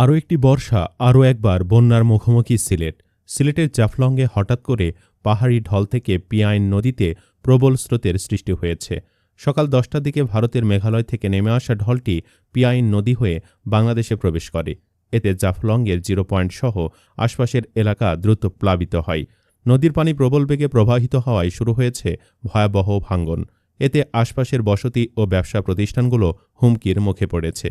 আরও একটি বর্ষা, আরও একবার বন্যার মুখোমুখি সিলেট। সিলেটের জাফলংয়ে হঠাৎ করে পাহাড়ি ঢল থেকে পিয়াইন নদীতে প্রবল স্রোতের সৃষ্টি হয়েছে। সকাল দশটার দিকে ভারতের মেঘালয় থেকে নেমে আসা ঢলটি পিয়াইন নদী হয়ে বাংলাদেশে প্রবেশ করে। এতে জাফলংয়ের জিরো পয়েন্ট সহ আশপাশের এলাকা দ্রুত প্লাবিত হয়। নদীর পানি প্রবল বেগে প্রবাহিত হওয়ায় শুরু হয়েছে ভয়াবহ ভাঙ্গন। এতে আশপাশের বসতি ও ব্যবসা প্রতিষ্ঠানগুলো হুমকির মুখে পড়েছে।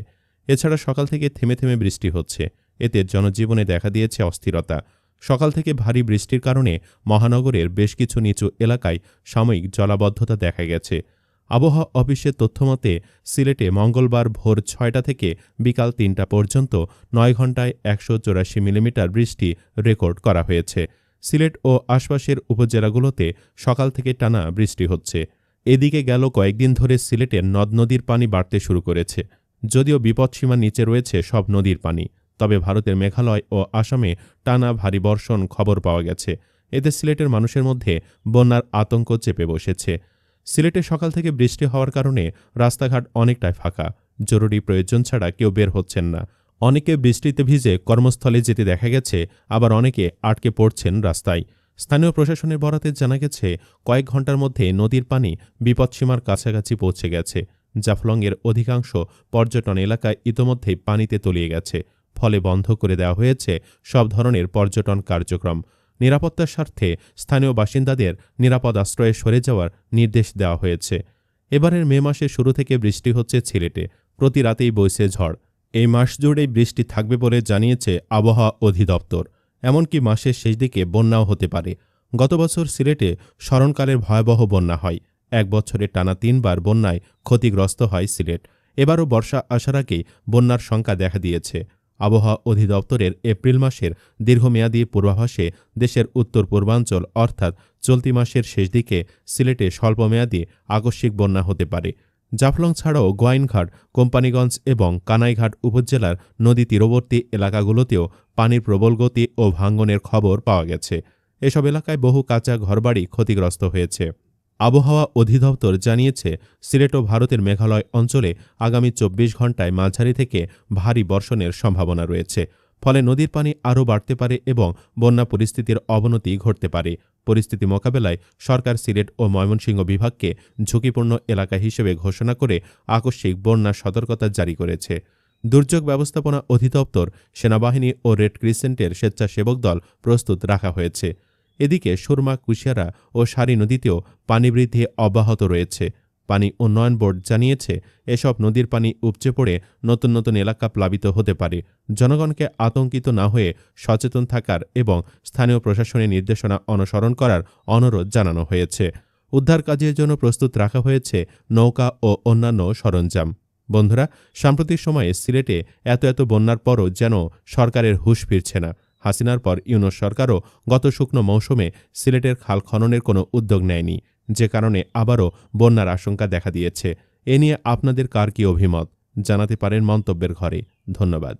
এছাড়া সকাল থেকে থেমে থেমে বৃষ্টি হচ্ছে। এতে জনজীবনে দেখা দিয়েছে অস্থিরতা। সকাল থেকে ভারী বৃষ্টির কারণে মহানগরের বেশ কিছু নিচু এলাকায় সাময়িক জলাবদ্ধতা দেখা গেছে। আবহাওয়া অফিসের তথ্যমতে সিলেটে মঙ্গলবার ভোর ছয়টা থেকে বিকাল তিনটা পর্যন্ত নয় ঘন্টায় একশো চৌরাশি মিলিমিটার বৃষ্টি রেকর্ড করা হয়েছে। সিলেট ও আশপাশের উপজেলাগুলোতে সকাল থেকে টানা বৃষ্টি হচ্ছে। এদিকে গেল কয়েকদিন ধরে সিলেটের নদ নদীর পানি বাড়তে শুরু করেছে। যদিও বিপদসীমার নিচে রয়েছে সব নদীর পানি, তবে ভারতের মেঘালয় ও আসামে টানা ভারী বর্ষণ খবর পাওয়া গেছে। এতে সিলেটের মানুষের মধ্যে বন্যার আতঙ্ক চেপে বসেছে। সিলেটে সকাল থেকে বৃষ্টি হওয়ার কারণে রাস্তাঘাট অনেকটাই ফাঁকা। জরুরি প্রয়োজন ছাড়া কেউ বের হচ্ছেন না। অনেকে বৃষ্টিতে ভিজে কর্মস্থলে যেতে দেখা গেছে, আবার অনেকে আটকে পড়ছেন রাস্তায়। স্থানীয় প্রশাসনের বরাতে জানা গেছে, কয়েক ঘণ্টার মধ্যে নদীর পানি বিপদসীমার কাছাকাছি পৌঁছে গেছে। জাফলংয়ের অধিকাংশ পর্যটন এলাকায় ইতোমধ্যেই পানিতে তলিয়ে গেছে। ফলে বন্ধ করে দেওয়া হয়েছে সব ধরনের পর্যটন কার্যক্রম। নিরাপত্তার স্বার্থে স্থানীয় বাসিন্দাদের নিরাপদ আশ্রয়ে সরে যাওয়ার নির্দেশ দেওয়া হয়েছে। এবারের মে মাসের শুরু থেকে বৃষ্টি হচ্ছে সিলেটে প্রতি রাতেই বইছে ঝড়। এই মাস জুড়েই বৃষ্টি থাকবে বলে জানিয়েছে আবহাওয়া অধিদপ্তর। এমনকি মাসের শেষ দিকে বন্যাও হতে পারে। গত বছর সিলেটে স্মরণকালের ভয়াবহ বন্যা হয়। এক বছরে টানা তিনবার বন্যায় ক্ষতিগ্রস্ত হয় সিলেট। এবারও বর্ষা আসার আগেই বন্যার শঙ্কা দেখা দিয়েছে। আবহাওয়া অধিদপ্তরের এপ্রিল মাসের দীর্ঘমেয়াদী পূর্বাভাসে দেশের উত্তর পূর্বাঞ্চল অর্থাৎ চলতি মাসের শেষ দিকে সিলেটে স্বল্পমেয়াদী আকস্মিক বন্যা হতে পারে। জাফলং ছাড়াও গোয়াইনঘাট, কোম্পানিগঞ্জ এবং কানাইঘাট উপজেলার নদী তীরবর্তী এলাকাগুলোতেও পানির প্রবল গতি ও ভাঙ্গনের খবর পাওয়া গেছে। এসব এলাকায় বহু কাঁচা ঘরবাড়ি ক্ষতিগ্রস্ত হয়েছে। আবহাওয়া অধিদপ্তর জানিয়েছে, সিলেট ও ভারতের মেঘালয় অঞ্চলে আগামী চব্বিশ ঘণ্টায় মাঝারি থেকে ভারী বর্ষণের সম্ভাবনা রয়েছে। ফলে নদীর পানি আরও বাড়তে পারে এবং বন্যা পরিস্থিতির অবনতি ঘটতে পারে। পরিস্থিতি মোকাবেলায় সরকার সিলেট ও ময়মনসিংহ বিভাগকে ঝুঁকিপূর্ণ এলাকা হিসেবে ঘোষণা করে আকস্মিক বন্যা সতর্কতা জারি করেছে। দুর্যোগ ব্যবস্থাপনা অধিদপ্তর, সেনাবাহিনী ও রেড ক্রিসেন্টের স্বেচ্ছাসেবক দল প্রস্তুত রাখা হয়েছে। এদিকে সুরমা, কুশিয়ারা ও সারি নদীতেও পানি বৃদ্ধি অব্যাহত রয়েছে। পানি উন্নয়ন বোর্ড জানিয়েছে, এসব নদীর পানি উপচে পড়ে নতুন নতুন এলাকা প্লাবিত হতে পারে। জনগণকে আতঙ্কিত না হয়ে সচেতন থাকার এবং স্থানীয় প্রশাসনের নির্দেশনা অনুসরণ করার অনুরোধ জানানো হয়েছে। উদ্ধার কাজের জন্য প্রস্তুত রাখা হয়েছে নৌকা ও অন্যান্য সরঞ্জাম। বন্ধুরা, সাম্প্রতিক সময়ে সিলেটে এত এত বন্যার পরও যেন সরকারের হুঁশ ফিরছে না। হাসিনার পর ইউনুস সরকারও গত শুকনো মৌসুমে সিলেটের খাল খননের কোনো উদ্যোগ নেয়নি। যে কারণে আবারও বন্যার আশঙ্কা দেখা দিয়েছে। এ নিয়ে আপনাদের কার কি অভিমত? জানাতে পারেন মন্তব্যের ঘরে। ধন্যবাদ।